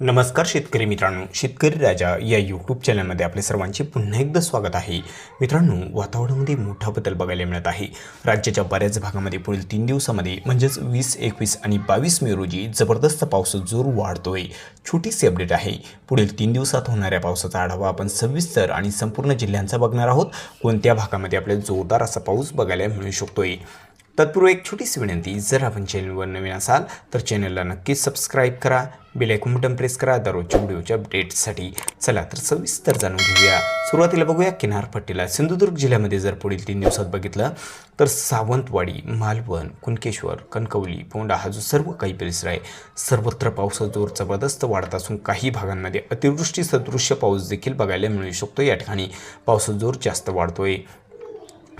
नमस्कार शेतकरी मित्रांनो शेतकरी राजा या यूट्यूब चॅनलमध्ये आपले सर्वांचे पुन्हा एकदा स्वागत आहे. मित्रांनो वातावरणामध्ये मोठा बदल बघायला मिळत आहे. राज्याच्या बऱ्याच भागामध्ये पुढील तीन दिवसामध्ये म्हणजेच वीस एकवीस आणि बावीस मे रोजी जबरदस्त पाऊस जोर वाढतोय. छोटीशी अपडेट आहे. पुढील तीन दिवसात होणाऱ्या पावसाचा आढावा आपण सविस्तर आणि संपूर्ण जिल्ह्यांचा बघणार आहोत. कोणत्या भागामध्ये आपल्याला जोरदार असा पाऊस बघायला मिळू शकतोय? तत्पूर्वी एक छोटीशी विनंती जर आपण चॅनलवर नवीन असाल तर चॅनलला नक्कीच सबस्क्राईब करा बेल बटन प्रेस करा दररोजच्या व्हिडिओच्या अपडेट्ससाठी चला तर सविस्तर जाणून घेऊया. सुरुवातीला बघूया किनारपट्टीला. सिंधुदुर्ग जिल्ह्यामध्ये जर पुढील तीन दिवसात बघितलं तर सावंतवाडी मालवण कुणकेश्वर कणकवली पोंडा हा जो सर्व काही परिसर आहे सर्वत्र पावसाचा जोर जबरदस्त वाढत असून काही भागांमध्ये अतिवृष्टी सदृश्य पाऊस देखील बघायला मिळू शकतो. या ठिकाणी पावसाचा जोर जास्त वाढतोय.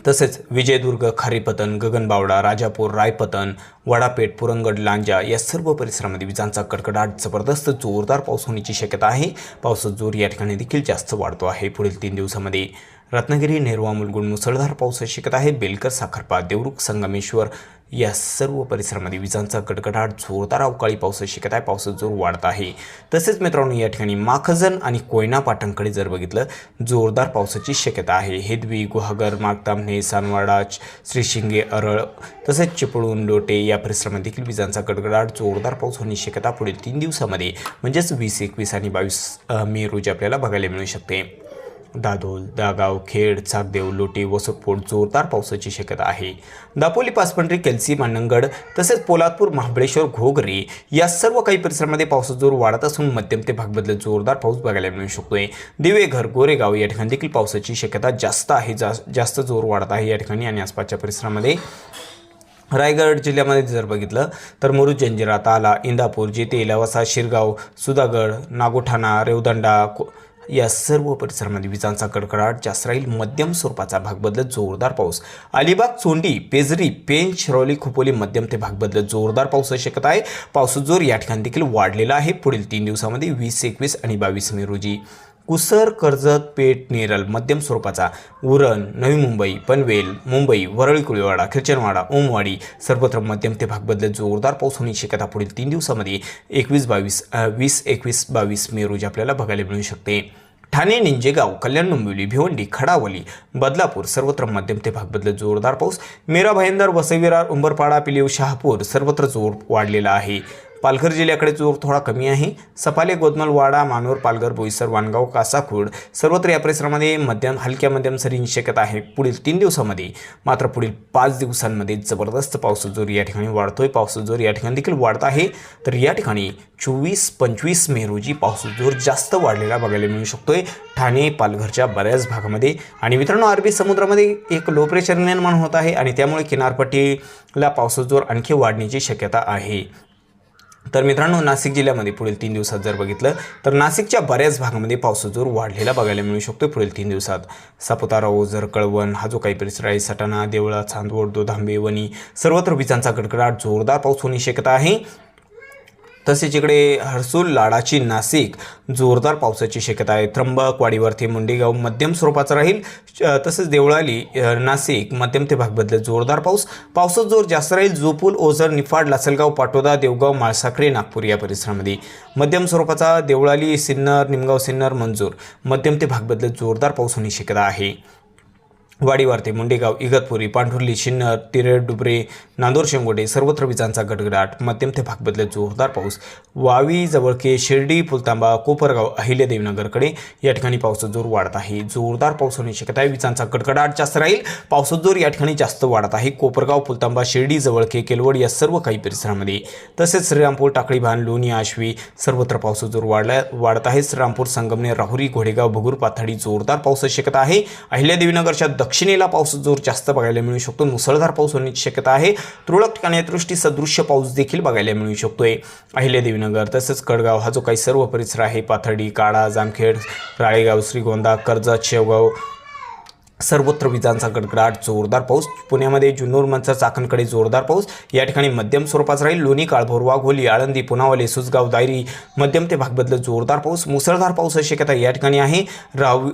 तसेच विजयदुर्ग खारीपतन गगनबावडा राजापूर रायपतन वडापेठ पुरंगड लांजा या सर्व परिसरामध्ये विजांचा कडकडाट जबरदस्त जोरदार पाऊस होण्याची शक्यता आहे. पावसाचा जोर या ठिकाणी देखील जास्त वाढतो आहे पुढील तीन दिवसामध्ये. रत्नागिरी नेरवा मुलगुण मुसळधार पावसाची शक्यता आहे. बेलकर साखरपा देवरुख संगमेश्वर या सर्व परिसरामध्ये विजांचा कडकडाट जोरदार अवकाळी पावसाची शक्यता आहे. पावसाचा जोर वाढत आहे. तसेच मित्रांनो या ठिकाणी माखजन आणि कोयना पाटणकडे जर बघितलं जोरदार पावसाची शक्यता आहे. हेदवी गुहागर मागतामणे सानवाडा श्रीशिंगे अरळ तसेच चिपळूण लोटे या परिसरामध्ये देखील विजांचा कडकडाट जोरदार पाऊस होण्याची शक्यता पुढील तीन दिवसामध्ये म्हणजेच वीस एकवीस आणि बावीस मे रोजी आपल्याला बघायला मिळू शकते. दादोल दागाव खेड चाकदेव लोटे वसतपोट जोरदार पावसाची शक्यता आहे. दापोली पाचपंढरी केलसी मानंगड तसेच पोलादपूर महाबळेश्वर घोगरे या सर्व काही परिसरामध्ये पावसाचा जोर वाढत असून मध्यम ते भाग जोरदार पाऊस बघायला मिळू शकतोय. दिवेघर गोरेगाव या ठिकाणी देखील पावसाची शक्यता जास्त आहे जास्त जास्त जोर वाढत आहे या ठिकाणी आणि आसपासच्या परिसरामध्ये. रायगड जिल्ह्यामध्ये जर बघितलं तर मुरुज जंजिरा ताला इंदापूर जेते लवासा शिरगाव सुधागड नागोठाणा रेवदंडा को- या सर्व परिसरामध्ये विजांचा कडकडाट जास्त राहील मध्यम स्वरूपाचा भाग बदलत जोरदार पाऊस. अलिबाग चोंडी पेजरी पेन शिरोली खोपोली मध्यम ते भाग बदलत जोरदार पावसाची शक्यता आहे. पावसाचा जोर या ठिकाणी देखील वाढलेला आहे. पुढील तीन दिवसामध्ये वीस एकवीस आणि बावीस मे रोजी. कुसर कर्जत पेठ नेरल मध्यम स्वरूपाचा. उरण नवी मुंबई पनवेल मुंबई वरळी कुळीवाडा खिरचनवाडा ओमवाडी सर्वत्र मध्यम ते भाग बदलत जोरदार पाऊस होण्याची शक्यता पुढील तीन दिवसामध्ये एकवीस बावीस वीस एकवीस बावीस मे रोजी आपल्याला बघायला मिळू शकते. ठाणे निंजेगाव कल्याण डोंबिवली भिवंडी खडावली बदलापूर सर्वत्र मध्यम ते भाग बदलत जोरदार पाऊस. मेरा भाईंदर वसविरार उंबरपाडा पिलीव शहापूर सर्वत्र जोर वाढलेला आहे. पालघर जिल्ह्याकडे जोर थोडा कमी आहे. सपाले गोदमल वाडा मानोर पालघर बोईसर वाणगाव कासाखुड सर्वत्र या परिसरामध्ये मध्यम हलक्या मध्यम सरींची शक्यता आहे. पुढील तीन दिवसामध्ये मात्र पुढील पाच दिवसांमध्ये जबरदस्त पावसाचा जोर या ठिकाणी वाढतोय. पावसाचा जोर या ठिकाणी देखील वाढत आहे. तर या ठिकाणी चोवीस पंचवीस मे रोजी पावसाचा जोर जास्त वाढलेला बघायला मिळू शकतोय. ठाणे पालघरच्या बऱ्याच भागामध्ये. आणि मित्रांनो अरबी समुद्रामध्ये एक लो प्रेशर निर्माण होत आहे आणि त्यामुळे किनारपट्टीला पावसाचा जोर आणखी वाढण्याची शक्यता आहे. तर मित्रांनो नाशिक जिल्ह्यामध्ये पुढील तीन दिवसात जर बघितलं तर नाशिकच्या बऱ्याच भागामध्ये पावसाचा जोर वाढलेला बघायला मिळू शकतो पुढील तीन दिवसात. सापुतारा ओझर कळवण हा जो काही परिसर आहे सटाणा देवळा चांदवड दोधांबे वणी सर्वत्र विजांचा गडगडाट जोरदार पाऊस होण्याची शक्यता आहे. तसेच इकडे हर्सूल लाडाची नाशिक जोरदार पावसाची शक्यता आहे. त्र्यंबक वाडीवरती मुंडेगाव मध्यम स्वरूपाचा राहील. तसेच देवळाली नाशिक मध्यम ते भाग बदलत जोरदार पाऊस. पावसाचा जोर जास्त राहील. जोपूल ओझर निफाड लासलगाव पाटोदा देवगाव माळसाकडे नागपूर या परिसरामध्ये. मध्यम स्वरूपाचा देवळाली सिन्नर निमगाव सिन्नर मंजूर. मध्यम ते भाग बदलत जोरदार पाऊस होण्याची शक्यता आहे. वाडीवारते मुंडेगाव इगतपुरी पांढुर्ली शिन्नर तिरेड डुबरे नांदूर शेंगोटे सर्वत्र विजांचा गडगडाट. मध्यम ते भाग बदलत जोरदार पाऊस. वावी जवळके शिर्डी फुलतांबा कोपरगाव अहिल्यादेवनगरकडे या ठिकाणी पावसाचा जोर वाढत आहे. जोरदार पाऊस होण्याची शक्यता आहे. विजांचा गडगडाट जास्त राहील. पावसाचा जोर या ठिकाणी जास्त वाढत आहे. कोपरगाव फुलतांबा शिर्डी जवळके केलवड या सर्व काही परिसरामध्ये. तसेच श्रीरामपूर टाकळी भान लोणी आश्वी सर्वत्र पावसाचा जोर वाढला वाढत आहे. श्रीरामपूर संगमनेर राहुरी घोडेगाव भगूर पाथडी जोरदार पावसाची शक्यता आहे. अहिल्यादेवीनगरच्या दक्षिणेला पाऊस जोर जास्त बघायला मिळू शकतो. मुसळधार पाऊस होण्याची शक्यता आहे. तुरळक ठिकाणी दृष्टी सदृश्य पाऊस देखील बघायला मिळू शकतोय. अहिल्यादेवीनगर तसेच कडगाव हा जो काही सर्व परिसर आहे पाथर्डी काळा जामखेड राळेगाव श्रीगोंदा कर्जत शेवगाव सर्वत्र विजांचा गडगडाट जोरदार पाऊस. पुण्यामध्ये जुन्नूर मंचर चाकणकडे जोरदार पाऊस. या ठिकाणी मध्यम स्वरूपाचा राहील. लोणी काळभोर वाघोली आळंदी पुनावले सुसगाव दायरी मध्यम ते भागबदल जोरदार पाऊस. मुसळधार पाऊस अशी शक्यता या ठिकाणी आहे. राव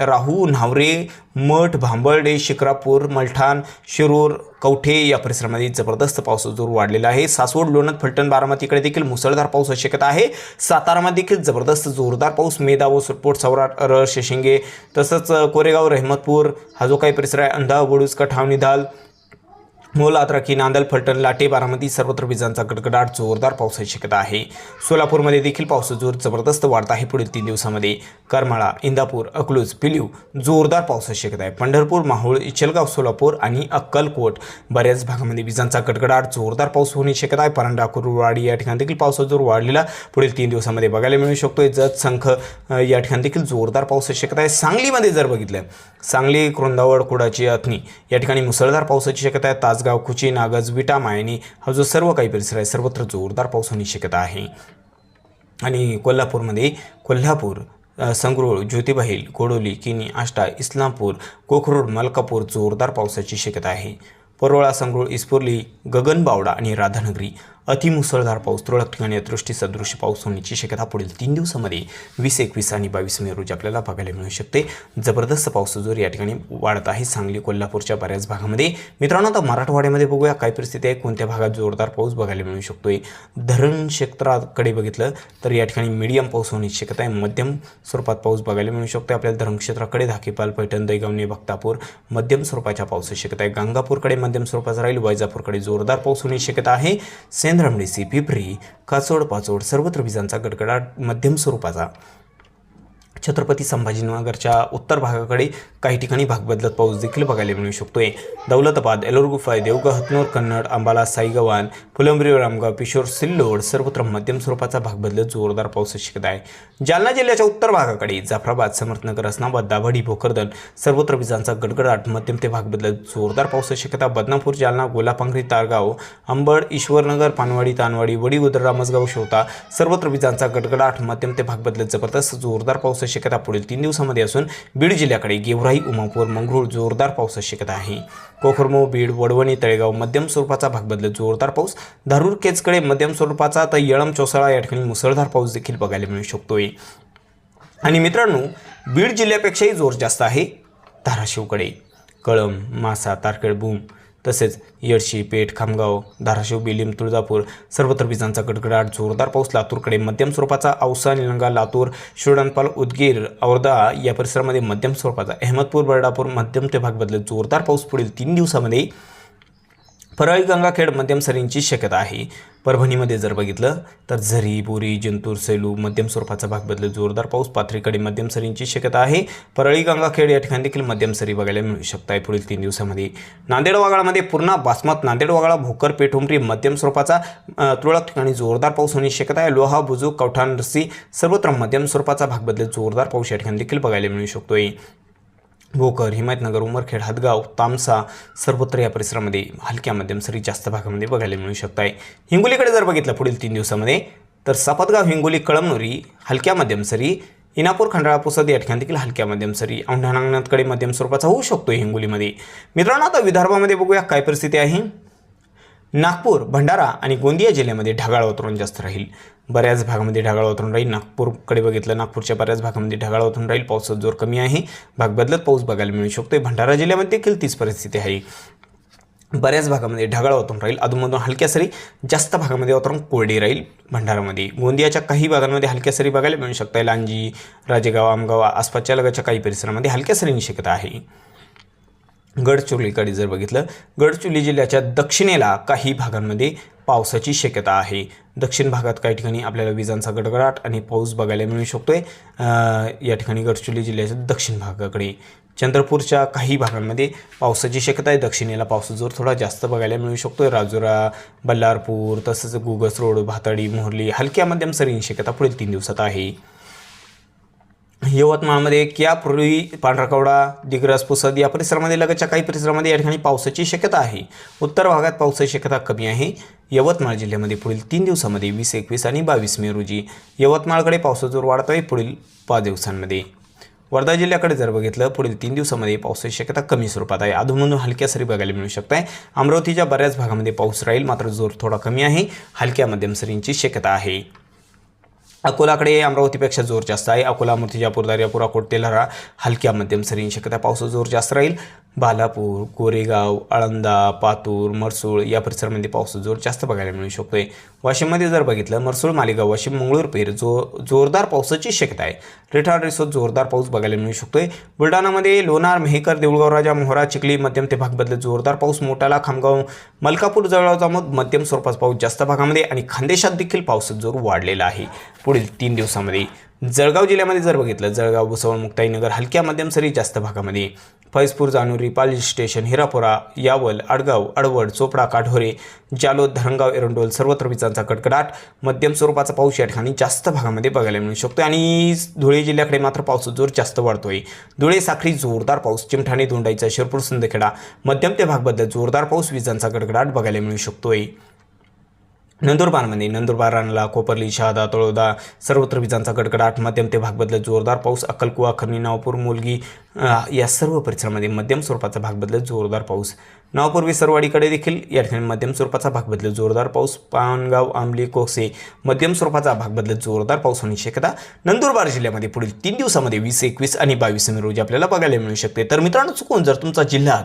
राहू न्हावरे मठ भांबर्डे शिक्रापूर मलठाण शिरूर कवठे या परिसरामध्ये जबरदस्त पावसाचा जोर वाढलेला आहे. सासवड लोणंद फलटण बारामतीकडे देखील मुसळधार पाऊस शक्यता आहे. सातारामध्ये देखील जबरदस्त जोरदार पाऊस मेदा व सुटपोट सौराट अरळ शेशिंगे तसंच कोरेगाव रहमतपूर हा जो काही परिसर आहे अंधा वडूज कठावणी दाल मूल आत्राकी नांदल फलटण लाटे बारामती सर्वत्र विजांचा गडगडाट जोरदार पावसाची शक्यता आहे. सोलापूरमध्ये देखील पावसाचा जोर जबरदस्त वाढत आहे पुढील तीन दिवसामध्ये. करमाळा इंदापूर अकलूज पिलीव जोरदार पावसाची शक्यता आहे. पंढरपूर माहूळ इचलगाव सोलापूर आणि अक्कलकोट बऱ्याच भागामध्ये विजांचा गडगडाट जोरदार पाऊस होण्याची शक्यता आहे. परंडा कुरुवाडी या ठिकाणी देखील पावसाचा जोर वाढलेला पुढील तीन दिवसामध्ये बघायला मिळू शकतोय. जत संख या ठिकाणी देखील जोरदार पावसाची शक्यता आहे. सांगलीमध्ये जर बघितलं सांगली कृंदावड कुडाची अथनी या ठिकाणी मुसळधार पावसाची शक्यता आहे. ताज तासगाव कुची नागज विटा मायनी हा जो सर्व काही परिसर आहे सर्वत्र जोरदार पाऊस होण्याची शक्यता आहे. आणि कोल्हापूरमध्ये कोल्हापूर संगरूळ ज्योतिबाहील कोडोली किनी आष्टा इस्लामपूर कोखरूड मलकापूर जोरदार पावसाची शक्यता आहे. परोळा संगरूळ इस्पोर्ली गगनबावडा आणि राधानगरी अतिमुसळधार पाऊस तुरळक ठिकाणी अदृष्टीसदृश्य पाऊस होण्याची शक्यता पुढील तीन दिवसामध्ये वीस एकवीस आणि बावीस मे रोजी आपल्याला बघायला मिळू शकते. जबरदस्त पाऊस जोर या ठिकाणी वाढत आहे सांगली कोल्हापूरच्या बऱ्याच भागामध्ये. मित्रांनो आता मराठवाड्यामध्ये बघूया काय परिस्थिती आहे कोणत्या भागात जोरदार पाऊस बघायला मिळू शकतोय? धरण क्षेत्राकडे बघितलं तर या ठिकाणी मीडियम पाऊस होण्याची शक्यता आहे. मध्यम स्वरूपात पाऊस बघायला मिळू शकतो आपल्याला धरण क्षेत्राकडे धाकेपाल पैठण दैगावणे भक्तापूर मध्यम स्वरूपाच्या पावसाची शक्यता आहे. गंगापूरकडे मध्यम स्वरूपाचा राहील वैजापूरकडे जोरदार पाऊस होण्याची शक्यता आहे. सेंद्रमडेसी पिपरी काचोड पाचोड सर्वत्र विजांचा गडगडाट मध्यम स्वरूपाचा छत्रपती संभाजीनगरच्या उत्तर भागाकडे काही ठिकाणी भाग बदलत पाऊस देखील बघायला मिळू शकतोय. दौलताबाद एलोरगुफाय देवगा हतनोर कन्नड अंबाला साईगवान फुलंब्री रामगाव पिशोर सिल्लोड सर्वत्र मध्यम स्वरूपाचा भाग बदलत जोरदार पाऊस शक्यता आहे. जालना जिल्ह्याच्या उत्तर भागाकडे जाफराबाद समर्थनगर असनाबाद दाभाडी भोकरदन सर्वत्र विजांचा गडगडाट मध्यम ते भाग बदलत जोरदार पावसाची शक्यता बदनापूर जालना गोलापांगरी तारगाव अंबड ईश्वरनगर पानवाडी तानवाडी वडी उदर रामसगाव शोता सर्वत्र विजांचा गडगडाट मध्यम ते भाग बदलत जबरदस्त जोरदार पावसाची शक्यता पुढील तीन दिवसामध्ये असून बीड जिल्ह्याकडे गेवराई उमापूर मंगरूळ जोरदार पावसाची शक्यता आहे. कोखरमो बीड वडवणी तळेगाव मध्यम स्वरूपाचा भाग बदलत जोरदार पाऊस. धारूर केचकडे मध्यम स्वरूपाचा तर येळम चोसाळा या ठिकाणी मुसळधार पाऊस देखील बघायला मिळू शकतोय. आणि मित्रांनो बीड जिल्ह्यापेक्षाही जोर जास्त आहे धाराशिवकडे. कळम मासा तारखेड भूम तसेच येडशी पेठ खामगाव धाराशिव बेलीम तुळजापूर सर्वत्र विजांचा गडगडाट जोरदार पाऊस लातूरकडे मध्यम स्वरूपाचा औसा निलंगा लातूर शिवडणपाल उदगीर औरदा या परिसरामध्ये मध्यम स्वरूपाचा अहमदपूर बर्डापूर मध्यम ते भाग बदलत जोरदार पाऊस पुढील तीन दिवसामध्ये परळी गंगाखेड मध्यम सरींची शक्यता आहे. परभणीमध्ये जर बघितलं तर झरी बोरी जिंतूर सेलू मध्यम स्वरूपाचा भाग बदलत जोरदार पाऊस पाथरीकडे मध्यम सरींची शक्यता आहे. परळी गंगाखेड या ठिकाणी देखील मध्यम सरी बघायला मिळू शकत आहे पुढील तीन दिवसामध्ये नांदेड वागाळामध्ये पूर्णा बासमत नांदेड वागाळा भोकर पेठुमरी मध्यम स्वरूपाचा तुरळक ठिकाणी जोरदार पाऊस होण्याची शक्यता आहे. लोहा बुजू कवठाण रस्सी सर्वत्र मध्यम स्वरूपाचा भाग बदलत जोरदार पाऊस या ठिकाणी देखील बघायला मिळू शकतोय. भोकर हिमायतनगर उमरखेड हदगाव तामसा सर्वत्र या परिसरामध्ये हलक्या मध्यम सरी जास्त भागामध्ये बघायला मिळू शकत आहे हिंगोलीकडे जर बघितलं पुढील तीन दिवसामध्ये तर सपतगाव हिंगोली कळमनुरी हलक्या मध्यम सरी इनापूर खंडाळा पुसद या ठिकाणी देखील हलक्या मध्यम सरी औंढानांगणातकडे मध्यम स्वरूपाचा होऊ शकतो हिंगोलीमध्ये. मित्रांनो आता विदर्भामध्ये बघूया काय परिस्थिती आहे. नागपूर भंडारा आणि गोंदिया जिल्ह्यामध्ये ढगाळ वातावरण जास्त राहील. बऱ्याच भागामध्ये ढगाळ वातावरण राहील. नागपूरकडे बघितलं नागपूरच्या बऱ्याच भागामध्ये ढगाळ वातावरण राहील. पावसाचा जोर कमी आहे. भाग बदलत पाऊस बघायला मिळू शकतो भंडारा जिल्ह्यामध्ये देखील तीच परिस्थिती आहे. बऱ्याच भागामध्ये ढगाळ वातावरण राहील. अधूनमधून हलक्या सरी जास्त भागामध्ये वातावरण कोरडे राहील भंडारामध्ये. गोंदियाच्या काही भागांमध्ये हलक्या सरी बघायला मिळू शकतात लांजी राजेगाव आमगाव आसपासच्या लगतच्या काही परिसरामध्ये हलक्या सरींची शक्यता आहे. गडचिरोलीकडे जर बघितलं गडचिरोली जिल्ह्याच्या दक्षिणेला काही भागांमध्ये पावसाची शक्यता आहे. दक्षिण भागात काही ठिकाणी आपल्याला विजांचा गडगडाट आणि पाऊस बघायला मिळू शकतोय. आहे या ठिकाणी गडचिरोली जिल्ह्याच्या दक्षिण भागाकडे. चंद्रपूरच्या काही भागांमध्ये पावसाची शक्यता आहे. दक्षिणेला पावसाचा जोर थोडा जास्त बघायला मिळू शकतोय. राजुरा बल्लारपूर तसंच गुगस रोड भातडी मोहर्ली हलक्या मध्यम सरींची शक्यता पुढील तीन दिवसात आहे. यवतमाळमध्ये यापूर्वी पांढराकवडा दिग्रस पुसद या परिसरामध्ये लगतच्या काही परिसरामध्ये या ठिकाणी पावसाची शक्यता आहे. उत्तर भागात पावसाची शक्यता कमी आहे. यवतमाळ जिल्ह्यामध्ये पुढील तीन दिवसामध्ये वीस एकवीस आणि बावीस मे रोजी यवतमाळकडे पावसाचा जोर वाढत आहे पुढील पाच दिवसांमध्ये. वर्धा जिल्ह्याकडे जर बघितलं पुढील तीन दिवसामध्ये पावसाची शक्यता कमी स्वरूपात आहे. अधूनमधून हलक्या सरी बघायला मिळू शकत आहे अमरावतीच्या बऱ्याच भागामध्ये पाऊस राहील मात्र जोर थोडा कमी आहे. हलक्या मध्यम सरींची शक्यता आहे. अकोलाकडे अमरावतीपेक्षा जोर जास्त आहे. अकोला मूर्तिजापूर दर्यापूर अकोट तेल्हारा हलक्या मध्यम सरींची शक्यता पावसाचा जोर जास्त राहील. बालापूर कोरेगाव आळंदा पातूर मरसूळ या परिसरामध्ये पावसाचा जोर जास्त बघायला मिळू शकतोय. वाशिममध्ये जर बघितलं मरसूळ मालेगाव वाशिम मंगळूरपेर जो जोरदार पावसाची शक्यता आहे. रेठाड रिसोत जोरदार पाऊस बघायला मिळू शकतोय. बुलढाणामध्ये लोणार मेहकर देऊळगाव राजा मोहरा चिखली मध्यम ते भाग बदलत जोरदार पाऊस. मोठाला खामगाव मलकापूर जवळचा जामोद मध्यम स्वरूपाचा पाऊस जास्त भागामध्ये आणि खानदेशात देखील पावसाचा जोर वाढलेला आहे. पुढील तीन दिवसामध्ये. जळगाव जिल्ह्यामध्ये जर बघितलं जळगाव भुसवळ मुक्ताईनगर हलक्या मध्यम सरी जास्त भागामध्ये. फैजपूर जानोरी पालिश स्टेशन हिरापुरा यावल आडगाव अडवड चोपडा काठोरे जालोद धरणगाव एरंडोल सर्वत्र विजांचा कडकडाट मध्यम स्वरूपाचा पाऊस या ठिकाणी जास्त भागामध्ये बघायला मिळू शकतो आणि धुळे जिल्ह्याकडे मात्र पावसाचा जोर जास्त वाढतोय. धुळे साखरी जोरदार पाऊस चिमठाणे दोंडाईचा शिरपूर सिंदखेडा मध्यम ते भाग बदलत जोरदार पाऊस विजांचा कडकडाट बघायला मिळू शकतोय. नंदुरबारमध्ये नंदुरबार रानला कोपरली शहादा तळोदा सर्वत्र विजांचा गडगडाट मध्यम ते भाग बदलत जोरदार पाऊस अक्कलकुवा खर्नी नावपूर मुलगी या सर्व परिसरामध्ये मध्यम स्वरूपाचा भाग बदलत जोरदार पाऊस नावापूर्वी सरवाडीकडे देखील या ठिकाणी मध्यम स्वरूपाचा भाग बदलत जोरदार पाऊस. पानगाव आंबली कोसे मध्यम स्वरूपाचा भाग बदलत जोरदार पाऊस होण्याची शक्यता. नंदुरबार जिल्ह्यामध्ये पुढील तीन दिवसामध्ये वीस एकवीस आणि बावीस मे रोजी आपल्याला बघायला मिळू शकते. तर मित्रांनो चुकून जर तुमचा जिल्हा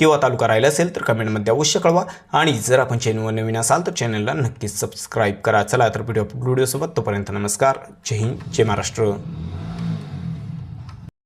किंवा तालुका राहिला असेल तर कमेंटमध्ये अवश्य कळवा. आणि जर आपण चॅनलवर नवीन असाल तर चॅनलला नक्कीच सबस्क्राईब करा. चला तर व्हिडिओ व्हिडिओसोबत तोपर्यंत नमस्कार. जय हिंद जय महाराष्ट्र.